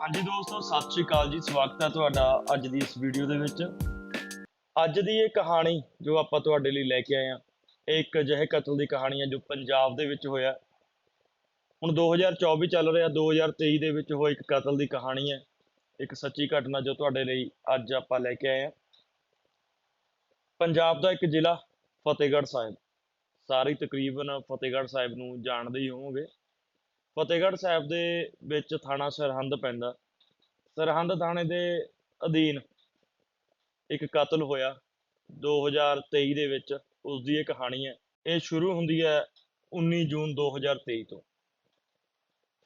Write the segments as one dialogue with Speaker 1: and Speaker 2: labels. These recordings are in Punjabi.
Speaker 1: ਹਾਂਜੀ ਦੋਸਤੋ, ਸਤਿ ਸ਼੍ਰੀ ਅਕਾਲ ਜੀ। ਸਵਾਗਤ ਹੈ ਤੁਹਾਡਾ ਅੱਜ ਦੀ ਇਸ ਵੀਡੀਓ ਦੇ ਵਿੱਚ। ਅੱਜ ਦੀ ਇਹ ਕਹਾਣੀ ਜੋ ਆਪਾਂ ਤੁਹਾਡੇ ਲਈ ਲੈ ਕੇ ਆਏ ਹਾਂ, ਇਹ ਇੱਕ ਅਜਿਹੇ ਕਤਲ ਦੀ ਕਹਾਣੀ ਹੈ ਜੋ ਪੰਜਾਬ ਦੇ ਵਿੱਚ ਹੋਇਆ। ਹੁਣ 2024 ਚੱਲ ਰਿਹਾ 2023 ਦੇ ਵਿੱਚ ਹੋਈ ਇੱਕ ਕਤਲ ਦੀ ਕਹਾਣੀ ਹੈ। ਇੱਕ ਸੱਚੀ ਘਟਨਾ ਜੋ ਤੁਹਾਡੇ ਲਈ ਅੱਜ ਆਪਾਂ ਲੈ ਕੇ ਆਏ ਹਾਂ। ਪੰਜਾਬ ਦਾ ਇੱਕ ਜ਼ਿਲ੍ਹਾ, ਫਤਿਹਗੜ੍ਹ ਸਾਹਿਬ। ਸਾਰੇ ਤਕਰੀਬਨ ਫਤਿਹਗੜ੍ਹ ਸਾਹਿਬ ਨੂੰ ਜਾਣਦੇ ਹੀ ਹੋਵੋਗੇ। ਫਤਿਹਗੜ੍ਹ ਸਾਹਿਬ ਦੇ ਵਿੱਚ ਥਾਣਾ ਸਰਹੰਦ ਪੈਂਦਾ। ਸਰਹੰਦ ਥਾਣੇ ਦੇ ਅਧੀਨ ਇੱਕ ਕਤਲ ਹੋਇਆ 2023 ਦੇ ਵਿੱਚ ਉਸ ਦੀ ਇਹ ਕਹਾਣੀ ਹੈ। ਇਹ ਸ਼ੁਰੂ ਹੁੰਦੀ ਹੈ 19 ਜੂਨ 2023 ਤੋਂ।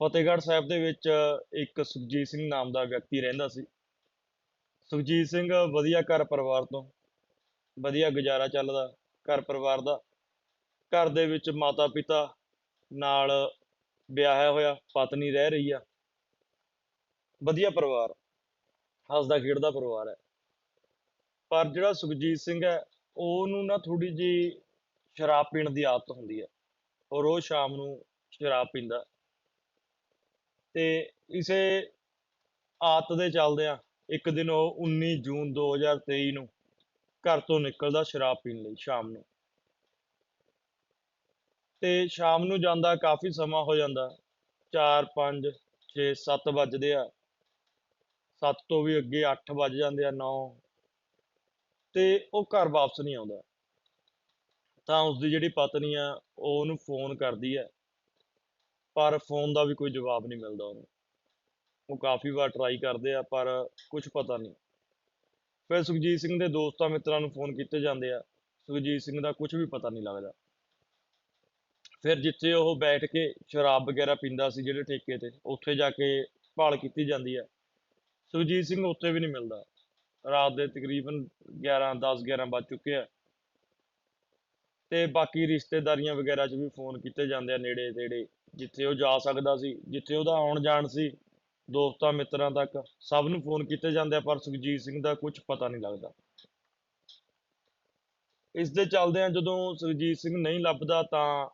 Speaker 1: ਫਤਿਹਗੜ੍ਹ ਸਾਹਿਬ ਦੇ ਵਿੱਚ ਇੱਕ ਸੁਖਜੀਤ ਸਿੰਘ ਨਾਮ ਦਾ ਵਿਅਕਤੀ ਰਹਿੰਦਾ ਸੀ। ਸੁਖਜੀਤ ਸਿੰਘ ਵਧੀਆ ਘਰ ਪਰਿਵਾਰ ਤੋਂ, ਵਧੀਆ ਗੁਜ਼ਾਰਾ ਚੱਲਦਾ ਘਰ ਪਰਿਵਾਰ ਦਾ। ਘਰ ਦੇ ਵਿੱਚ ਮਾਤਾ ਪਿਤਾ ਨਾਲ ਵਿਆਹਿਆ ਹੋਇਆ, ਪਤਨੀ ਰਹਿ ਰਹੀ ਆ। ਵਧੀਆ ਪਰਿਵਾਰ, ਹੱਸਦਾ ਖੇਡਦਾ ਪਰਿਵਾਰ ਹੈ। ਪਰ ਜਿਹੜਾ ਸੁਖਜੀਤ ਸਿੰਘ ਹੈ, ਉਹਨੂੰ ਨਾ ਥੋੜੀ ਜੀ ਸ਼ਰਾਬ ਪੀਣ ਦੀ ਆਦਤ ਹੁੰਦੀ ਹੈ। ਉਹ ਰੋਜ਼ ਸ਼ਾਮ ਨੂੰ ਸ਼ਰਾਬ ਪੀਂਦਾ। ਤੇ ਇਸੇ ਆਦਤ ਦੇ ਚੱਲਦਿਆਂ ਇੱਕ ਦਿਨ ਉਹ 19 ਜੂਨ 2023 ਨੂੰ ਘਰ ਤੋਂ ਨਿਕਲਦਾ ਸ਼ਰਾਬ ਪੀਣ ਲਈ ਸ਼ਾਮ ਨੂੰ। ਤੇ ਸ਼ਾਮ ਨੂੰ ਜਾਂਦਾ ਕਾਫੀ ਸਮਾਂ ਹੋ ਜਾਂਦਾ। 4 5 6 7 ਵੱਜਦੇ ਆ। 7 ਤੋਂ ਵੀ ਅੱਗੇ 8 ਵੱਜ ਜਾਂਦੇ ਆ 9 ਤੇ ਉਹ ਘਰ ਵਾਪਸ ਨਹੀਂ ਆਉਂਦਾ। ਤਾਂ ਉਸਦੀ ਜਿਹੜੀ ਪਤਨੀ ਆ, ਉਹ ਉਹਨੂੰ ਫੋਨ ਕਰਦੀ ਹੈ ਪਰ ਫੋਨ ਦਾ ਵੀ ਕੋਈ ਜਵਾਬ ਨਹੀਂ ਮਿਲਦਾ ਉਹਨੂੰ। ਉਹ ਕਾਫੀ ਵਾਰ ਟਰਾਈ ਕਰਦੇ ਆ, ਪਰ ਕੁਝ ਪਤਾ ਨਹੀਂ। ਫਿਰ ਸੁਖਜੀਤ ਸਿੰਘ ਦੇ ਦੋਸਤਾਂ ਮਿੱਤਰਾਂ ਨੂੰ ਫੋਨ ਕੀਤੇ ਜਾਂਦੇ ਆ। ਸੁਖਜੀਤ ਸਿੰਘ ਦਾ ਕੁਝ ਵੀ ਪਤਾ ਨਹੀਂ ਲੱਗਦਾ। ਫਿਰ ਜਿੱਥੇ ਉਹ ਬੈਠ ਕੇ ਸ਼ਰਾਬ ਵਗੈਰਾ ਪੀਂਦਾ ਸੀ ਜਿਹੜੇ ਠੇਕੇ ਤੇ, ਉੱਥੇ ਜਾ ਕੇ ਭਾਲ ਕੀਤੀ ਜਾਂਦੀ ਹੈ। ਸੁਖਜੀਤ ਸਿੰਘ ਉੱਥੇ ਵੀ ਨਹੀਂ ਮਿਲਦਾ। ਰਾਤ ਦੇ ਤਕਰੀਬਨ 11 10 11 ਵੱਜ ਚੁੱਕੇ ਆ। ਤੇ ਬਾਕੀ ਰਿਸ਼ਤੇਦਾਰੀਆਂ ਵਗੈਰਾ 'ਚ ਵੀ ਫੋਨ ਕੀਤੇ ਜਾਂਦੇ ਆ ਨੇੜੇ ਤੇੜੇ, ਜਿੱਥੇ ਉਹ ਜਾ ਸਕਦਾ ਸੀ, ਜਿੱਥੇ ਉਹਦਾ ਆਉਣ ਜਾਣ ਸੀ, ਦੋਸਤਾਂ, ਮਿੱਤਰਾਂ ਤੱਕ, ਸਭ ਨੂੰ ਫੋਨ ਕੀਤੇ ਜਾਂਦੇ ਆ, ਪਰ ਸੁਖਜੀਤ ਸਿੰਘ ਦਾ ਕੁਝ ਪਤਾ ਨਹੀਂ ਲੱਗਦਾ। ਇਸ ਦੇ ਚੱਲਦਿਆਂ ਜਦੋਂ ਸੁਖਜੀਤ ਸਿੰਘ ਨਹੀਂ ਲੱਭਦਾ ਤਾਂ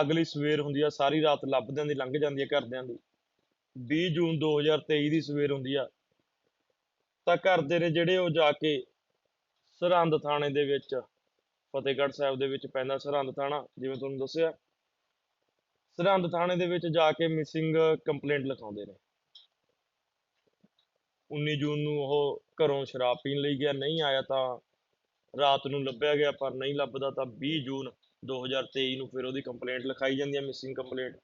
Speaker 1: ਅਗਲੀ ਸਵੇਰ ਹੁੰਦੀ ਆ, ਸਾਰੀ ਰਾਤ ਲੱਭਦਿਆਂ ਦੀ, ਲੰਘ ਜਾਂਦੀ ਆ ਘਰਦਿਆਂ ਦੀ। 20 ਜੂਨ 2023 ਦੀ ਸਵੇਰ ਹੁੰਦੀ ਆ। ਤਾਂ ਘਰਦੇ ਨੇ ਜਿਹੜੇ ਉਹ ਜਾ ਕੇ ਸਰਹੰਦ ਥਾਣੇ ਦੇ ਵਿੱਚ, ਫਤਿਹਗੜ੍ਹ ਸਾਹਿਬ ਦੇ ਵਿੱਚ ਪੈਂਦਾ ਸਰਹੰਦ ਥਾਣਾ, ਜਿਵੇਂ ਤੁਹਾਨੂੰ ਦੱਸਿਆ। ਸਰਹੰਦ ਥਾਣੇ ਦੇ ਵਿੱਚ ਜਾ ਕੇ ਮਿਸਿੰਗ ਕੰਪਲੇਂਟ ਲਿਖਾਉਂਦੇ ਨੇ। 19 ਜੂਨ ਨੂੰ ਉਹ ਘਰੋਂ ਸ਼ਰਾਬ ਪੀਣ ਲਈ ਗਿਆ, ਨਹੀਂ ਆਇਆ ਤਾਂ ਰਾਤ ਨੂੰ ਲੱਭਿਆ ਗਿਆ, ਪਰ ਨਹੀਂ ਲੱਭਦਾ ਤਾਂ 20 ਜੂਨ 2023 ਨੂੰ ਫਿਰ ਉਹਦੀ ਕੰਪਲੇਂਟ ਲਿਖਾਈ ਜਾਂਦੀ ਹੈ ਮਿਸਿੰਗ ਕੰਪਲੇਂਟ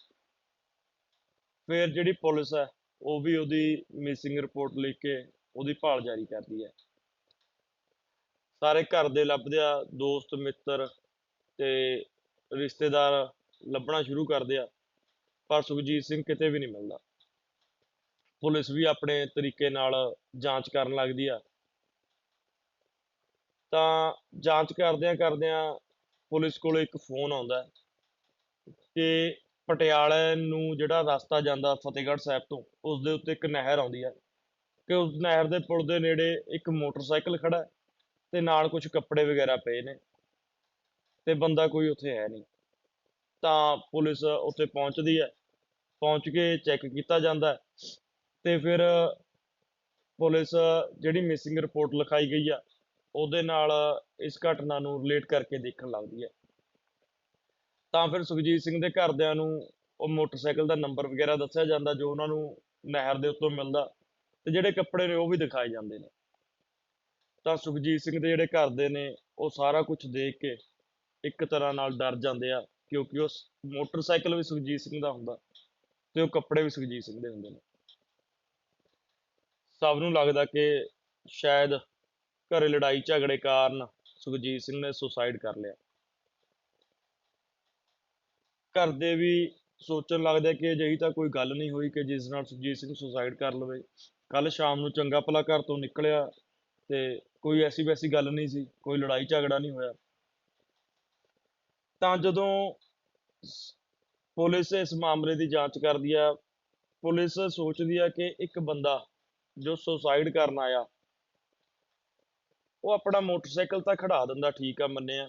Speaker 1: ਫਿਰ ਜਿਹੜੀ ਪੁਲਿਸ ਹੈ, ਉਹ ਵੀ ਉਹਦੀ ਮਿਸਿੰਗ ਰਿਪੋਰਟ ਲਿਖ ਕੇ ਉਹਦੀ ਭਾਲ ਜਾਰੀ ਕਰਦੀ ਹੈ। ਸਾਰੇ ਘਰ ਦੇ ਲੱਭਦੇ ਆ, ਦੋਸਤ, ਮਿੱਤਰ ਤੇ ਰਿਸ਼ਤੇਦਾਰ ਲੱਭਣਾ ਸ਼ੁਰੂ ਕਰਦੇ ਆ, ਪਰ ਸੁਖਜੀਤ ਸਿੰਘ ਕਿਤੇ ਵੀ ਨਹੀਂ ਮਿਲਦਾ। ਪੁਲਿਸ ਵੀ ਆਪਣੇ ਤਰੀਕੇ ਨਾਲ ਜਾਂਚ ਕਰਨ ਲੱਗਦੀ ਆ। ਤਾਂ ਜਾਂਚ ਕਰਦਿਆਂ ਕਰਦਿਆਂ ਪੁਲਿਸ ਕੋਲ ਇੱਕ ਫੋਨ ਆਉਂਦਾ ਕਿ ਪਟਿਆਲੇ ਨੂੰ ਜਿਹੜਾ ਰਸਤਾ ਜਾਂਦਾ ਫਤਿਹਗੜ੍ਹ ਸਾਹਿਬ ਤੋਂ ਉਸ ਦੇ ਉੱਤੇ ਇੱਕ ਨਹਿਰ ਆਉਂਦੀ ਹੈ ਕਿ ਉਸ ਨਹਿਰ ਦੇ ਪੁਲ ਦੇ ਨੇੜੇ ਇੱਕ ਮੋਟਰਸਾਈਕਲ ਖੜਾ ਹੈ ਤੇ ਨਾਲ ਕੁਝ ਕੱਪੜੇ ਵਗੈਰਾ ਪਏ ਨੇ ਤੇ ਬੰਦਾ ਕੋਈ ਉੱਥੇ ਹੈ ਨਹੀਂ। ਤਾਂ ਪੁਲਿਸ ਉੱਥੇ ਪਹੁੰਚਦੀ ਹੈ, ਪਹੁੰਚ ਕੇ ਚੈੱਕ ਕੀਤਾ ਜਾਂਦਾ ਹੈ ਤੇ ਫਿਰ ਪੁਲਿਸ ਜਿਹੜੀ ਮਿਸਿੰਗ ਰਿਪੋਰਟ ਲਿਖਾਈ ਗਈ ਆ ਉਹਦੇ ਨਾਲ ਇਸ ਘਟਨਾ ਨੂੰ ਰਿਲੇਟ ਕਰਕੇ ਦੇਖਣ ਲੱਗਦੀ ਹੈ। ਤਾਂ ਫਿਰ ਸੁਖਜੀਤ ਸਿੰਘ ਦੇ ਘਰਦਿਆਂ ਨੂੰ ਉਹ ਮੋਟਰਸਾਈਕਲ ਦਾ ਨੰਬਰ ਵਗੈਰਾ ਦੱਸਿਆ ਜਾਂਦਾ ਜੋ ਉਹਨਾਂ ਨੂੰ ਨਹਿਰ ਦੇ ਉੱਤੋਂ ਮਿਲਦਾ ਤੇ ਜਿਹੜੇ ਕੱਪੜੇ ਨੇ ਉਹ ਵੀ ਦਿਖਾਏ ਜਾਂਦੇ ਨੇ। ਤਾਂ ਸੁਖਜੀਤ ਸਿੰਘ ਦੇ ਜਿਹੜੇ ਘਰ ਦੇ ਨੇ ਉਹ ਸਾਰਾ ਕੁਝ ਦੇਖ ਕੇ ਇੱਕ ਤਰ੍ਹਾਂ ਨਾਲ ਡਰ ਜਾਂਦੇ ਆ ਕਿਉਂਕਿ ਉਹ ਮੋਟਰਸਾਈਕਲ ਵੀ ਸੁਖਜੀਤ ਸਿੰਘ ਦਾ ਹੁੰਦਾ ਤੇ ਉਹ ਕੱਪੜੇ ਵੀ ਸੁਖਜੀਤ ਸਿੰਘ ਦੇ ਹੁੰਦੇ ਨੇ। ਸਭ ਨੂੰ ਲੱਗਦਾ ਕਿ ਸ਼ਾਇਦ ਘਰੇ ਲੜਾਈ ਝਗੜੇ ਕਾਰਨ ਸੁਖਜੀਤ ਸਿੰਘ ਨੇ ਸੁਸਾਈਡ ਕਰ ਲਿਆ। ਘਰ ਦੇ ਵੀ ਸੋਚਣ ਲੱਗਦੇ ਕਿ ਅਜਿਹੀ ਤਾਂ ਕੋਈ ਗੱਲ ਨਹੀਂ ਹੋਈ ਕਿ ਜਿਸ ਨਾਲ ਸੁਖਜੀਤ ਸਿੰਘ ਸੁਸਾਈਡ ਕਰ ਲਵੇ। ਕੱਲ ਸ਼ਾਮ ਨੂੰ ਚੰਗਾ ਭਲਾ ਘਰ ਤੋਂ ਨਿਕਲਿਆ ਤੇ ਕੋਈ ਐਸੀ ਵੈਸੀ ਗੱਲ ਨਹੀਂ ਸੀ, ਕੋਈ ਲੜਾਈ ਝਗੜਾ ਨਹੀਂ ਹੋਇਆ। ਤਾਂ ਜਦੋਂ ਪੁਲਿਸ ਇਸ ਮਾਮਲੇ ਦੀ ਜਾਂਚ ਕਰਦੀ ਆ, ਪੁਲਿਸ ਸੋਚਦੀ ਆ ਕਿ ਇੱਕ ਬੰਦਾ ਜੋ ਸੁਸਾਈਡ ਕਰਨ ਆਇਆ ਉਹ ਆਪਣਾ ਮੋਟਰਸਾਈਕਲ ਤਾਂ ਖੜਾ ਦਿੰਦਾ, ਠੀਕ ਆ ਮੰਨਿਆ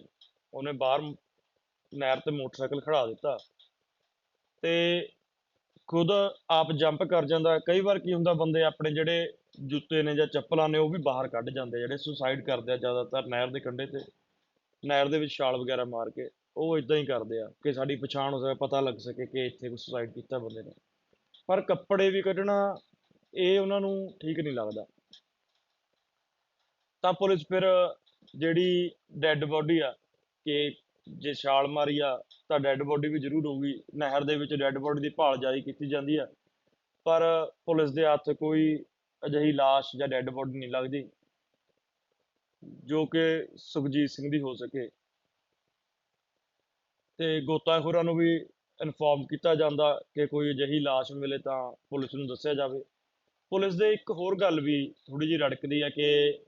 Speaker 1: ਉਹਨੇ ਬਾਹਰ ਨਹਿਰ ਤੇ ਮੋਟਰਸਾਈਕਲ ਖੜਾ ਦਿੱਤਾ। ਤੇ ਖੁਦ ਆਪ ਜੰਪ ਕਰ ਜਾਂਦਾ। ਕਈ ਵਾਰ ਕੀ ਹੁੰਦਾ, ਬੰਦੇ ਆਪਣੇ ਜਿਹੜੇ ਜੁੱਤੇ ਨੇ ਜਾਂ ਚੱਪਲਾਂ ਨੇ, ਉਹ ਵੀ ਬਾਹਰ ਕੱਢ ਜਾਂਦੇ ਜਿਹੜੇ ਸੁਸਾਈਡ ਕਰਦੇ ਆ ਜ਼ਿਆਦਾਤਰ ਨਹਿਰ ਦੇ ਕੰਢੇ ਤੇ। ਨਹਿਰ ਦੇ ਵਿੱਚ ਛਾਲ ਵਗੈਰਾ ਮਾਰ ਕੇ, ਉਹ ਇਦਾਂ ਹੀ ਕਰਦੇ ਆ ਕਿ ਸਾਡੀ ਪਛਾਣ ਹੋ ਸਕੇ, ਪਤਾ ਲੱਗ ਸਕੇ ਕਿ ਇੱਥੇ ਕੋਈ ਸੁਸਾਈਡ ਕੀਤਾ ਬੰਦੇ ਨੇ। ਪਰ ਕੱਪੜੇ ਵੀ ਕੱਢਣਾ, ਇਹ ਉਹਨਾਂ ਨੂੰ ਠੀਕ ਨਹੀਂ ਲੱਗਦਾ। ਤਾਂ ਪੁਲਿਸ ਫਿਰ ਜਿਹੜੀ ਡੈੱਡ ਬੋਡੀ ਆ ਕਿ ਜੇ ਛਾਲ ਮਾਰੀ ਆ ਤਾਂ ਡੈੱਡ ਬੋਡੀ ਵੀ ਜ਼ਰੂਰ ਹੋਊਗੀ, ਨਹਿਰ ਦੇ ਵਿੱਚ ਡੈੱਡ ਬੋਡੀ ਦੀ ਭਾਲ ਜਾਰੀ ਕੀਤੀ ਜਾਂਦੀ ਆ। ਪਰ ਪੁਲਿਸ ਦੇ ਹੱਥ ਕੋਈ ਅਜਿਹੀ ਲਾਸ਼ ਜਾਂ ਡੈੱਡ ਬੋਡੀ ਨਹੀਂ ਲੱਗਦੀ, ਜੋ ਕਿ ਸੁਖਜੀਤ ਸਿੰਘ ਦੀ ਹੋ ਸਕੇ। ਤੇ ਗੋਤਾਖੋਰਾਂ ਨੂੰ ਵੀ ਇਨਫੋਰਮ ਕੀਤਾ ਜਾਂਦਾ ਕਿ ਕੋਈ ਅਜਿਹੀ ਲਾਸ਼ ਮਿਲੇ ਤਾਂ ਪੁਲਿਸ ਨੂੰ ਦੱਸਿਆ ਜਾਵੇ। ਪੁਲਿਸ ਦੇ ਇੱਕ ਹੋਰ ਗੱਲ ਵੀ ਥੋੜੀ ਜਿਹੀ ਰੜਕਦੀ ਹੈ ਕਿ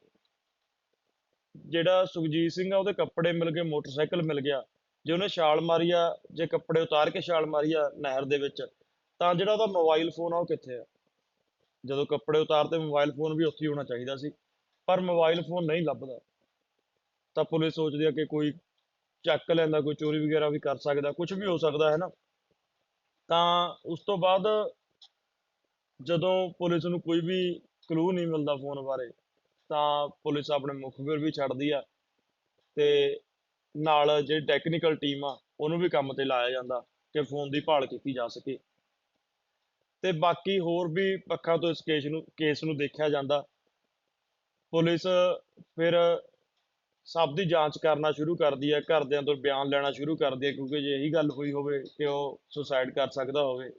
Speaker 1: ਜਿਹੜਾ ਸੁਖਜੀਤ ਸਿੰਘ ਆ, ਉਹਦੇ ਕੱਪੜੇ ਮਿਲ ਗਏ, ਮੋਟਰਸਾਈਕਲ ਮਿਲ ਗਿਆ। ਜੇ ਉਹਨੇ ਛਾਲ ਮਾਰੀ ਆ, ਜੇ ਕੱਪੜੇ ਉਤਾਰ ਕੇ ਛਾਲ ਮਾਰੀ ਆ ਨਹਿਰ ਦੇ ਵਿੱਚ, ਤਾਂ ਜਿਹੜਾ ਉਹਦਾ ਮੋਬਾਈਲ ਫੋਨ ਆ, ਉਹ ਕਿੱਥੇ ਆ? ਜਦੋਂ ਕੱਪੜੇ ਉਤਾਰਤੇ ਮੋਬਾਈਲ ਫੋਨ ਵੀ ਉੱਥੇ ਹੋਣਾ ਚਾਹੀਦਾ ਸੀ। ਪਰ ਮੋਬਾਈਲ ਫੋਨ ਨਹੀਂ ਲੱਭਦਾ। ਤਾਂ ਪੁਲਿਸ ਸੋਚਦੀ ਆ ਕਿ ਕੋਈ ਚੱਕ ਲੈਂਦਾ, ਕੋਈ ਚੋਰੀ ਵਗੈਰਾ ਵੀ ਕਰ ਸਕਦਾ ਕੁਝ ਵੀ ਹੋ ਸਕਦਾ, ਹੈ ਨਾ? ਤਾਂ ਉਸ ਤੋਂ ਬਾਅਦ ਜਦੋਂ ਪੁਲਿਸ ਨੂੰ ਕੋਈ ਵੀ ਕਲੂ ਨਹੀਂ ਮਿਲਦਾ ਫੋਨ ਬਾਰੇ ਤਾਂ ਪੁਲਿਸ ਆਪਣੇ ਮੁਖਬਰ ਵੀ ਛੱਡਦੀ ਆ ਤੇ ਨਾਲ ਜਿਹੜੀ ਟੈਕਨੀਕਲ ਟੀਮ ਆ, ਉਹਨੂੰ ਵੀ ਕੰਮ ਤੇ ਲਾਇਆ ਜਾਂਦਾ ਕਿ ਫੋਨ ਦੀ ਭਾਲ ਕੀਤੀ ਜਾ ਸਕੇ। ਤੇ ਬਾਕੀ ਹੋਰ ਵੀ ਪੱਖਾਂ ਤੋਂ ਇਸ ਕੇਸ ਨੂੰ ਕੇਸ ਨੂੰ ਦੇਖਿਆ ਜਾਂਦਾ। ਪੁਲਿਸ ਫਿਰ ਸਭ ਦੀ ਜਾਂਚ ਕਰਨਾ ਸ਼ੁਰੂ ਕਰਦੀ ਹੈ ਘਰਦਿਆਂ ਤੋਂ ਬਿਆਨ ਲੈਣਾ ਸ਼ੁਰੂ ਕਰਦੀ ਹੈ ਕਿਉਂਕਿ ਜੇ ਇਹੀ ਗੱਲ ਹੋਈ ਹੋਵੇ ਕਿ ਉਹ ਸੁਸਾਈਡ ਕਰ ਸਕਦਾ ਹੋਵੇ।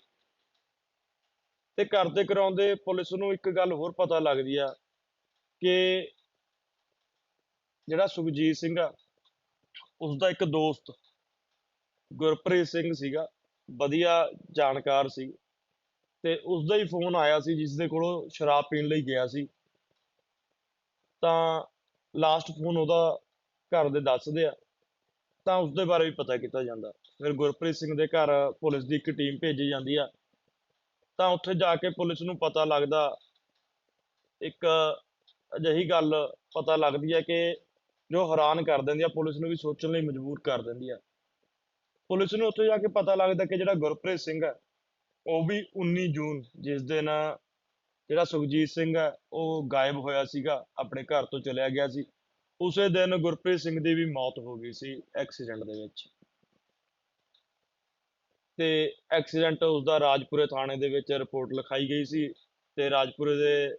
Speaker 1: ਤੇ ਕਰਦੇ ਕਰਾਉਂਦੇ ਪੁਲਿਸ ਨੂੰ ਇੱਕ ਗੱਲ ਹੋਰ ਪਤਾ ਲੱਗਦੀ ਆ ਕਿ ਜਿਹੜਾ ਸੁਖਜੀਤ ਸਿੰਘ ਆ, ਉਸਦਾ ਇੱਕ ਦੋਸਤ ਗੁਰਪ੍ਰੀਤ ਸਿੰਘ ਸੀਗਾ, ਵਧੀਆ ਜਾਣਕਾਰ ਸੀ ਤੇ ਉਸਦਾ ਹੀ ਫੋਨ ਆਇਆ ਸੀ ਜਿਸ ਦੇ ਕੋਲੋਂ ਸ਼ਰਾਬ ਪੀਣ ਲਈ ਗਿਆ ਸੀ। ਤਾਂ ਲਾਸਟ ਫੋਨ ਉਹਦਾ ਘਰ ਦੇ ਦੱਸਦੇ ਆ, ਤਾਂ ਉਸਦੇ ਬਾਰੇ ਵੀ ਪਤਾ ਕੀਤਾ ਜਾਂਦਾ। ਫਿਰ ਗੁਰਪ੍ਰੀਤ ਸਿੰਘ ਦੇ ਘਰ ਪੁਲਿਸ ਦੀ ਇੱਕ ਟੀਮ ਭੇਜੀ ਜਾਂਦੀ ਆ। ਤਾਂ ਉੱਥੇ ਜਾ ਕੇ ਪੁਲਿਸ ਨੂੰ ਪਤਾ ਲੱਗਦਾ, ਇੱਕ ਅਜਿਹੀ ਗੱਲ ਪਤਾ ਲੱਗਦੀ ਹੈ ਕਿ ਜੋ ਹੈਰਾਨ ਕਰ ਦਿੰਦੀ ਆ, ਪੁਲਿਸ ਨੂੰ ਵੀ ਸੋਚਣ ਲਈ ਮਜਬੂਰ ਕਰ ਦਿੰਦੀ ਆ। ਪੁਲਿਸ ਨੂੰ ਉੱਥੇ ਜਾ ਕੇ ਪਤਾ ਲੱਗਦਾ ਕਿ ਜਿਹੜਾ ਗੁਰਪ੍ਰੀਤ ਸਿੰਘ ਹੈ ਉਹ ਵੀ 19 ਜੂਨ, ਜਿਸ ਦਿਨ ਜਿਹੜਾ ਸੁਖਜੀਤ ਸਿੰਘ ਹੈ ਉਹ ਗਾਇਬ ਹੋਇਆ ਸੀਗਾ, ਆਪਣੇ ਘਰ ਤੋਂ ਚਲਿਆ ਗਿਆ ਸੀ। ਉਸੇ ਦਿਨ ਗੁਰਪ੍ਰੀਤ ਸਿੰਘ ਦੀ ਵੀ ਮੌਤ ਹੋ ਗਈ ਸੀ ਐਕਸੀਡੈਂਟ ਦੇ ਵਿੱਚ। ਤੇ ਐਕਸੀਡੈਂਟ ਉਸਦਾ ਰਾਜਪੁਰੇ ਥਾਣੇ ਦੇ ਵਿੱਚ ਰਿਪੋਰਟ ਲਿਖਾਈ ਗਈ ਸੀ ਤੇ ਰਾਜਪੁਰੇ ਦੇ